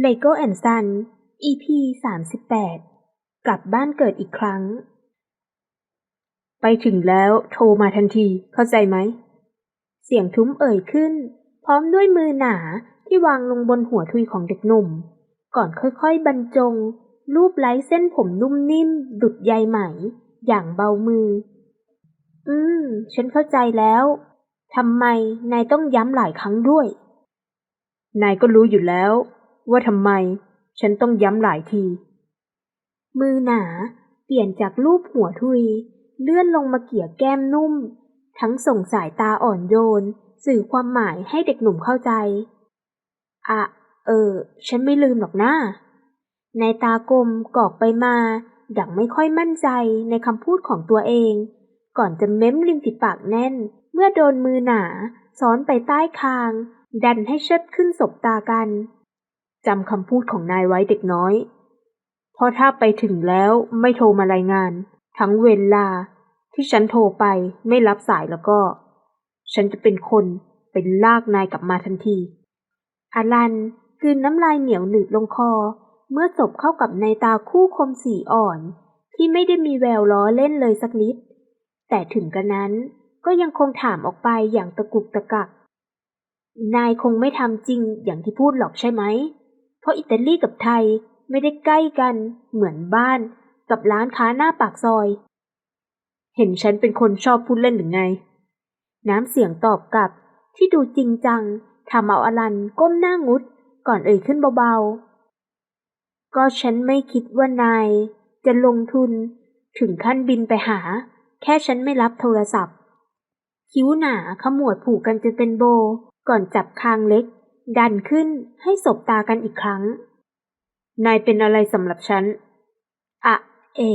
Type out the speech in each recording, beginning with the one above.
Lego and Son EP สามสิบแปดกลับบ้านเกิดอีกครั้ง ไปถึงแล้วโทรมาทันทีเข้าใจไหม เสียงทุ้มเอ่ยขึ้น พร้อมด้วยมือหนาที่วางลงบนหัวทุยของเด็กหนุ่ม ก่อนค่อยๆบรรจง รูปไล้เส้นผมนุ่มนิ่ม ดุดใยไหม อย่างเบามือ อืม ฉันเข้าใจแล้วทำไมนายต้องย้ำหลายครั้งด้วย นายก็รู้อยู่แล้ว ว่าทำไมฉันต้องย้ำหลายที มือหนาเปลี่ยนจากรูปหัวทุย เลื่อนลงมาเกี่ยแก้มนุ่ม ทั้งส่งสายตาอ่อนโยน สื่อความหมายให้เด็กหนุ่มเข้าใจ อะ เออ ฉันไม่ลืมหรอกนะในตากลมกอกไปมาอย่างไม่ค่อยมั่นใจในคำพูดของตัวเอง ก่อนจะเม้มริมฝีปากแน่น เมื่อโดนมือหนาซ้อนไปใต้คาง ดันให้เชิดขึ้นสบตากัน จำคำพูดของนายไว้เด็กน้อย เพราะถ้าไปถึงแล้วไม่โทรมารายงาน ทั้งเวลาที่ฉันโทรไปไม่รับสายแล้วก็ ฉันจะเป็นคนเป็นลากนายกลับมาทันทีอารันกลืนน้ำลายเหนียวหนืดลงคอ เมื่อสบเข้ากับในตาคู่คมสีอ่อน ที่ไม่ได้มีแววล้อเล่นเลยสักนิด แต่ถึงกระนั้นก็ยังคงถามออกไปอย่างตะกุกตะกัก นายคงไม่ทำจริงอย่างที่พูดหรอกใช่ไหม เพราะอิตาลีกับไทยไม่ได้ใกล้กันเหมือนบ้านกับร้านค้าหน้าปากซอย เห็นฉันเป็นคนชอบพูดเล่นหรือไง น้ำเสียงตอบกลับที่ดูจริงจังทำเอาอลันก้มหน้างุดก่อนเอ่ยขึ้นเบาๆ ก็ฉันไม่คิดว่านาย จะลงทุนถึงขั้นบินไปหา แค่ฉันไม่รับโทรศัพท์ คิ้วหนาขมวดผูกกันจนเป็นโบ ก่อนจับคางเล็ก ดันขึ้นให้สบตากันอีกครั้ง นายเป็นอะไรสำหรับฉัน อะเอ๋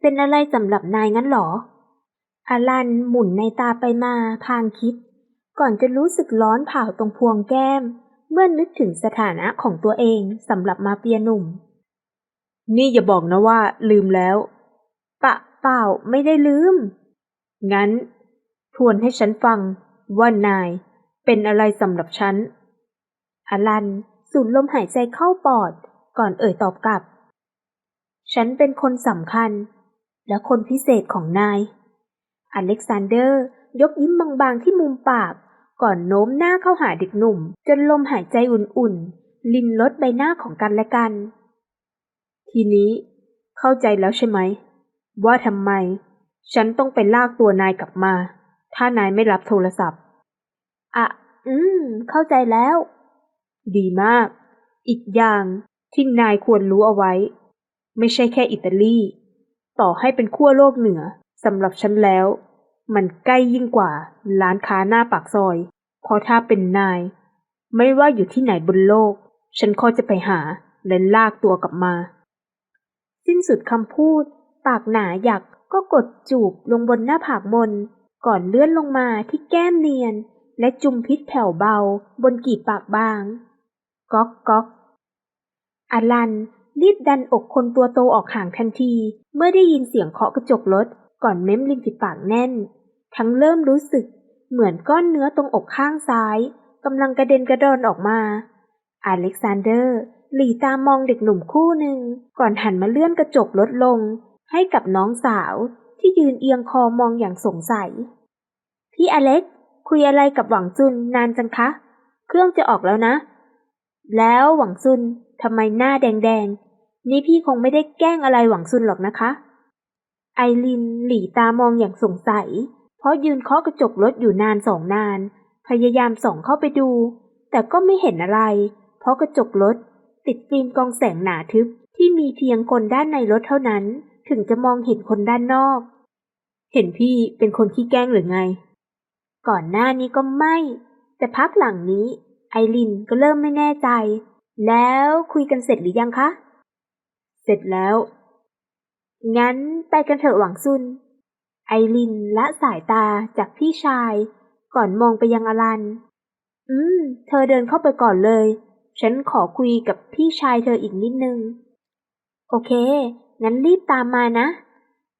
เป็นอะไรสำหรับนายงั้นหรออาลันหมุนในตาไปมาพางคิด ก่อนจะรู้สึกร้อนเผาตรงพวงแก้ม เมื่อนึกถึงสถานะของตัวเองสำหรับมาเปียหนุ่ม นี่อย่าบอกนะว่าลืมแล้ว ปะเปล่าไม่ได้ลืม งั้น ทวนให้ฉันฟังว่านายเป็นอะไรสำหรับฉัน อาลันสูดลมหายใจเข้าปอด ก่อนเอ่ยตอบกลับ ฉันเป็นคนสำคัญ และคนพิเศษของนาย อเล็กซานเดอร์ ยกยิ้มบางๆที่มุมปาก ก่อนโน้มหน้าเข้าหาเด็กหนุ่ม จนลมหายใจอุ่นๆ ลินลดใบหน้าของกันและกัน ทีนี้เข้าใจแล้วใช่ไหม ว่าทำไม ฉันต้องไปลากตัวนายกลับมา ถ้านายไม่รับโทรศัพท์ อะ อืม เข้าใจแล้ว ดีมาก อีกอย่างที่นายควรรู้เอาไว้ ไม่ใช่แค่อิตาลี ต่อให้เป็นขั้วโลกเหนือสำหรับฉันแล้ว มันใกล้ยิ่งกว่าร้านค้าหน้าปากซอย เพราะถ้าเป็นนาย ไม่ว่าอยู่ที่ไหนบนโลก ฉันก็จะไปหาและลากตัวกลับมา สิ้นสุดคำพูด ปากหนาหยักก็กดจูบลงบนหน้าผากมน ก่อนเลื่อนลงมาที่แก้มเนียน และจุมพิษแผ่วเบาบนกีบปากบาง ก๊อกก๊อกอลัน รีบดันอกคนตัวโตออกห่างทันที เมื่อได้ยินเสียงเคาะกระจกรถก่อนเม้มริมฝีปากแน่น ทั้งเริ่มรู้สึกเหมือนก้อนเนื้อตรงอกข้างซ้ายกำลังกระเด็นกระดอนออกมา อเล็กซานเดอร์ หลีตามองเด็กหนุ่มคู่หนึ่ง ก่อนหันมาเลื่อนกระจกลดลง ให้กับน้องสาวที่ยืนเอียงคอมองอย่างสงสัย พี่อเล็ก คุยอะไรกับหวังจุนนานจังคะ เครื่องจะออกแล้วนะ แล้วหวังซุนทำไมหน้าแดงๆ นี่พี่คงไม่ได้แกล้งอะไรหวังซุนหรอกนะคะ ไอรินหลีตามองอย่างสงสัย เพราะยืนเคาะกระจกรถอยู่นานสองนาน พยายามส่องเข้าไปดู แต่ก็ไม่เห็นอะไร เพราะกระจกรถติดฟิล์มกองแสงหนาทึบที่มีเพียงคนด้านในรถเท่านั้น ถึงจะมองเห็นคนด้านนอก เห็นพี่เป็นคนขี้แกล้งหรือไง ก่อนหน้านี้ก็ไม่ แต่พักหลังนี้ ไอรินก็เริ่มไม่แน่ใจ แล้วคุยกันเสร็จหรือยังคะ เสร็จแล้ว งั้นไปกันเถอะหวังซุน ไอรินละสายตาจากพี่ชาย ก่อนมองไปยังอลัน อืม เธอเดินเข้าไปก่อนเลย ฉันขอคุยกับพี่ชายเธออีกนิดนึง โอเค งั้นรีบตามมานะ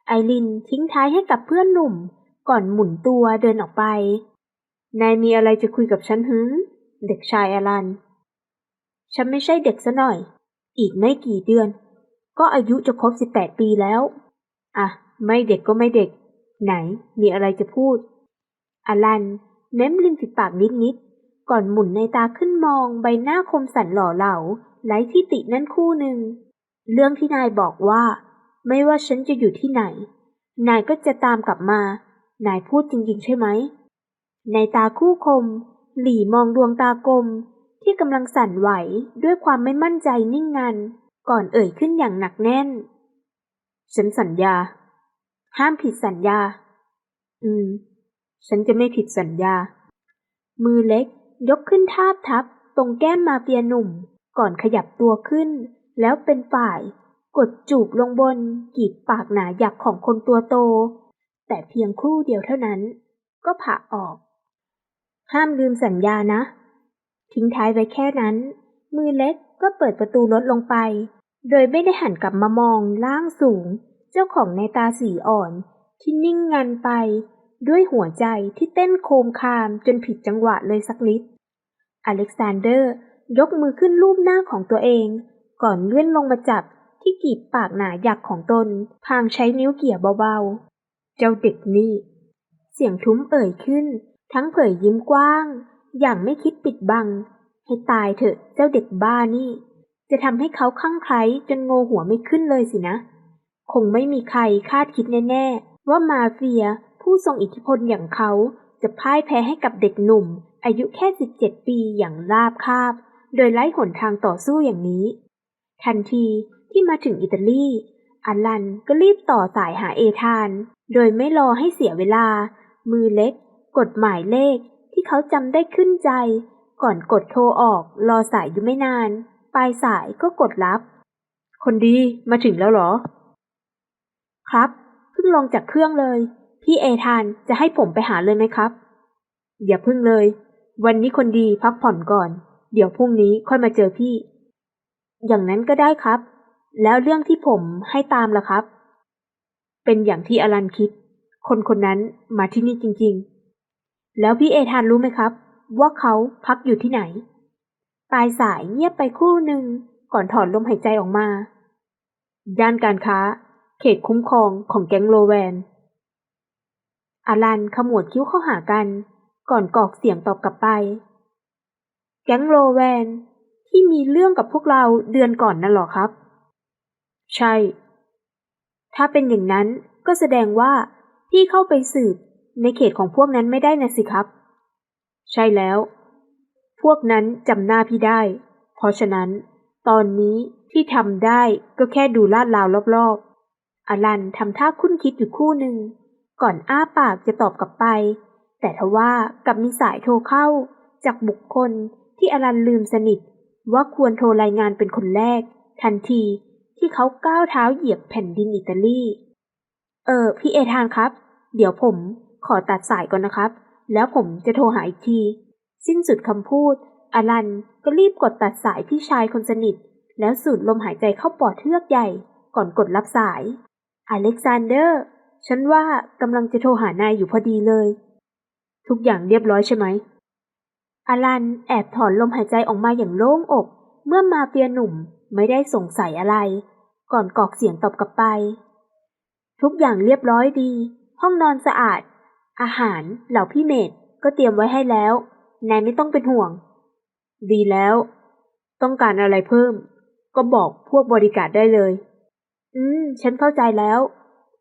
ไอรินทิ้งท้ายให้กับเพื่อนหนุ่ม ก่อนหมุนตัวเดินออกไป นายมีอะไรจะคุยกับฉันฮึ เด็กชายอลัน ฉันไม่ใช่เด็กซะหน่อย อีกไม่กี่เดือน ก็อายุจะครบสิบแปดปีแล้ว อะ ไม่เด็กก็ไม่เด็ก ไหน มีอะไรจะพูด อลันเม้มริมฝีปากนิดๆ ก่อนหมุนในตาขึ้นมองใบหน้าคมสันหล่อเหลาไร้ที่ตินั่นคู่หนึ่ง เรื่องที่นายบอกว่า ไม่ว่าฉันจะอยู่ที่ไหน นายก็จะตามกลับมา นายพูดจริงๆใช่ไหม ในตาคู่คม หลี่มองดวงตากลม ที่กำลังสั่นไหวด้วยความไม่มั่นใจนิ่งงัน ก่อนเอ่ยขึ้นอย่างหนักแน่น ฉันสัญญา ห้ามผิดสัญญา อืม ฉันจะไม่ผิดสัญญา มือเล็ก ยกขึ้นทาบทับ ตรงแก้มมาเฟียหนุ่ม ก่อนขยับตัวขึ้น แล้วเป็นฝ่าย กดจูบลงบนกีบปากหนาหยักของคนตัวโต แต่เพียงครู่เดียวเท่านั้น ก็ผ่าออก ห้ามลืมสัญญานะ ทิ้งท้ายไว้แค่นั้น มือเล็กก็เปิดประตูรถลงไป โดยไม่ได้หันกลับมามองล่างสูง เจ้าของในตาสีอ่อน ที่นิ่งงันไป ด้วยหัวใจที่เต้นโคมคามจนผิดจังหวะเลยสักนิด อเล็กซานเดอร์ยกมือขึ้นลูบหน้าของตัวเอง ก่อนเลื่อนลงมาจับที่กีบปากหนาหยักของตน พางใช้นิ้วเกี่ยเบาๆ เจ้าเด็กนี่ เสียงทุ้มเอ่ยขึ้น ทั้งเผยยิ้มกว้าง อย่างไม่คิดปิดบัง ให้ตายเถอะเจ้าเด็กบ้านี่ จะทำให้เขาคลั่งไคล้จนโงหัวไม่ขึ้นเลยสินะ คงไม่มีใครคาดคิดแน่ๆ ว่ามาเฟียผู้ทรงอิทธิพลอย่างเขาจะพ่ายแพ้ให้กับเด็กหนุ่ม อายุแค่ 17 ปีอย่างราบคาบ โดยไร้หนทางต่อสู้อย่างนี้ ทันทีที่มาถึงอิตาลีอัลันก็รีบต่อสายหาเอธาน โดยไม่รอให้เสียเวลา มือเล็ก กดหมายเลขที่เขาจำได้ขึ้นใจ ก่อนกดโทรออก รอสายอยู่ไม่นาน ปลายสายก็กดรับ คนดีมาถึงแล้วเหรอ ครับเพิ่งลงจากเครื่องเลย พี่เอธานจะให้ผมไปหาเลยไหมครับ อย่าพึ่งเลย วันนี้คนดีพักผ่อนก่อน เดี๋ยวพรุ่งนี้ค่อยมาเจอพี่ อย่างนั้นก็ได้ครับ แล้วเรื่องที่ผมให้ตามล่ะครับ เป็นอย่างที่อลันคิด คนคนนั้นมาที่นี่จริง ๆ แล้วพี่เอธานรู้ไหมครับ ว่าเขาพักอยู่ที่ไหน ปลายสายเงียบไปครู่หนึ่งก่อนถอนลมหายใจออกมา ย่านการค้า เขตคุ้มครองของแก๊งโลแวนอาลันขมวดคิ้วเข้าหากัน ก่อนกอกเสียงตอบกลับไป แก๊งโลแวนที่มีเรื่องกับพวกเราเดือนก่อนนั่นหรอครับ ใช่ ถ้าเป็นอย่างนั้นก็แสดงว่าพี่เข้าไปสืบ ในเขตของพวกนั้นไม่ได้นะสิครับ ใช่แล้ว พวกนั้นจำหน้าพี่ได้ เพราะฉะนั้น ตอนนี้ที่ทำได้ก็แค่ดูลาดราวรอบๆ อลันทำท่าคุ้นคิดอยู่คู่หนึ่ง ก่อนอ้าปากจะตอบกลับไป แต่ทว่ากับมีสายโทรเข้า จากบุคคลที่อลันลืมสนิท ว่าควรโทรรายงานเป็นคนแรก ทันทีที่เขาก้าวเท้าเหยียบแผ่นดินอิตาลี เออ พี่เอธานครับ เดี๋ยวผม ขอตัดสายก่อนนะครับ แล้วผมจะโทรหาอีกที สิ้นสุดคำพูด อลันก็รีบกดตัดสายพี่ชายคนสนิท แล้วสูดลมหายใจเข้าปอดเทือกใหญ่ ก่อนกดรับสาย อเล็กซานเดอร์ ฉันว่ากำลังจะโทรหานายอยู่พอดีเลย ทุกอย่างเรียบร้อยใช่ไหม อลันแอบถอนลมหายใจออกมาอย่างโล่งอก เมื่อมาเฟียหนุ่มไม่ได้สงสัยอะไร ก่อนกอกเสียงตอบกลับไป ทุกอย่างเรียบร้อยดี ห้องนอนสะอาด อาหารเหล่าพี่เมดก็เตรียมไว้ให้แล้ว นายไม่ต้องเป็นห่วง ดีแล้ว ต้องการอะไรเพิ่ม ก็บอกพวกบริการได้เลย อืม ฉันเข้าใจแล้ว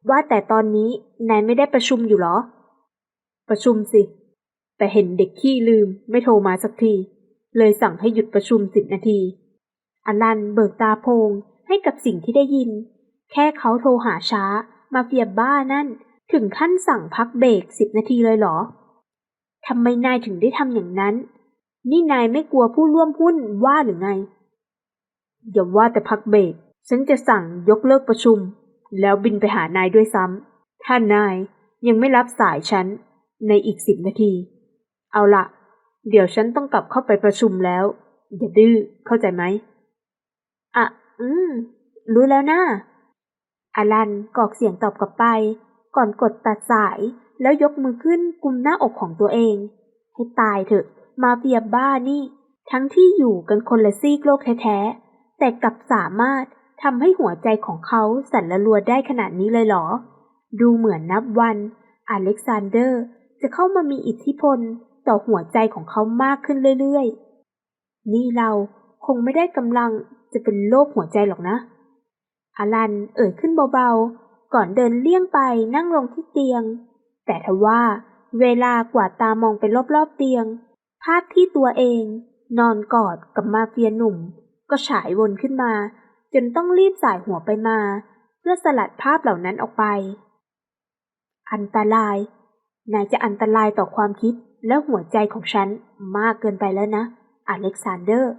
ว่าแต่ตอนนี้นายไม่ได้ประชุมอยู่หรอ ประชุมสิ แต่เห็นเด็กขี้ลืมไม่โทรมาสักที เลยสั่งให้หยุดประชุมสิบนาทีอลันเบิกตาโพงให้กับสิ่งที่ได้ยิน แค่เขาโทรหาช้า มาเฟียบ้านั่น ถึงขั้นสั่งพักเบรกสิบนาทีเลยเหรอ ทำไมนายถึงได้ทำอย่างนั้น นี่นายไม่กลัวผู้ร่วมหุ้นว่าหรือไง อย่าว่าแต่พักเบรก ฉันจะสั่งยกเลิกประชุม แล้วบินไปหานายด้วยซ้ำ ถ้านายยังไม่รับสายฉันในอีกสิบนาที เอาละเดี๋ยวฉันต้องกลับเข้าไปประชุมแล้ว อย่าดื้อ เข้าใจไหม อะ อืม รู้แล้วนะอาลันกอกเสียงตอบกลับไป ก่อนกดตัดสาย แล้วยกมือขึ้นกุมหน้าอกของตัวเอง ให้ตายเถอะ มาเฟียบบ้านี่ ทั้งที่อยู่กันคนละซีกโลกแท้ๆ แต่กลับสามารถทำให้หัวใจของเขาสั่นละลัวได้ขนาดนี้เลยเหรอ ดูเหมือนนับวันอเล็กซานเดอร์ จะเข้ามามีอิทธิพลต่อหัวใจของเขามากขึ้นเรื่อยๆ นี่เราคงไม่ได้กำลังจะเป็นโรคหัวใจหรอกนะอลันเอ่ยขึ้นเบา ก่อนเดินเลี่ยงไปนั่งลงที่เตียง แต่ทว่าเวลากวาดตามองไปรอบๆเตียง ภาพที่ตัวเอง นอนกอดกับมาเฟียหนุ่ม ก็ฉายวนขึ้นมา จนต้องรีบสายหัวไปมา เพื่อสลัดภาพเหล่านั้นออกไป อันตราย นายจะอันตรายต่อความคิดและหัวใจของฉันมากเกินไปแล้วนะ อเล็กซานเดอร์